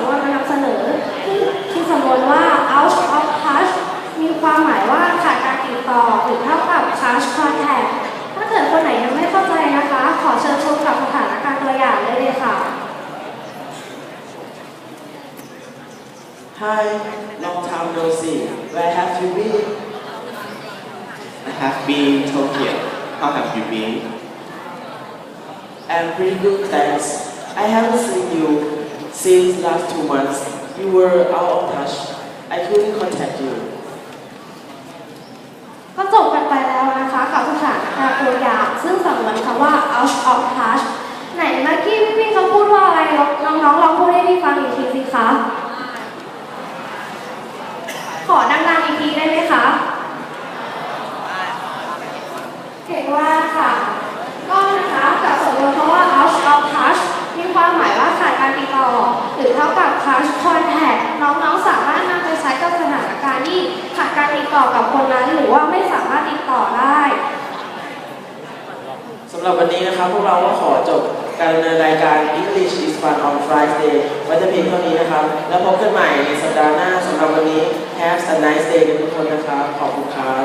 ำนวนมานำเสนอซึ่งคือสำนวนว่า out of touch มีความหมายว่าขาดการติดต่อหรือเท่ากับ touch contact ถ้าเกิดคนไหนยังไม่เข้าใจนะคะ ขอเชิญชมกับสถานการณ์ตัวอย่างได้เลยค่ะ Hi, long time no see. Where have you been? I have been Tokyo. How have you been? I'm pretty good, thanks. I haven't seen you since last two months. You were out of touch. I couldn't contact you. ก็จบกันไปแล้วนะคะกับสถานการณ์ตัวอย่างซึ่งสำนวนคำว่า out of touch ไหนเมื่อกี้พี่ๆเขาพูดว่าอะไรน้องๆลองพูดให้พี่ฟังอีกทีสิคะ ขอดังๆอีกทีได้ไหมคะ เก่งมาค่ะ ก็นะคะกับสำนวนคำว่า out of touch มีความหมายว่าขาดการติดต่อ ห รือเท่ากับ touch contact น้องๆสามารถนำไปใช้กับสถานการณ์ที่ขาดการติดต่อกับคนนั้น หรือว่าไม่สามารถติดต่อได้สำหรับวันนี้นะครับ พวกเราก็ขอจบการดำเนินรายการ English is fun on Friday ไว้แต่เพียงเท่านี้นะครับ แล้วพบกันใหม่ในสัปดาห์หน้าสำหรับวันนี้ Have a nice day กันทุกคนนะครับ ขอบคุณครับ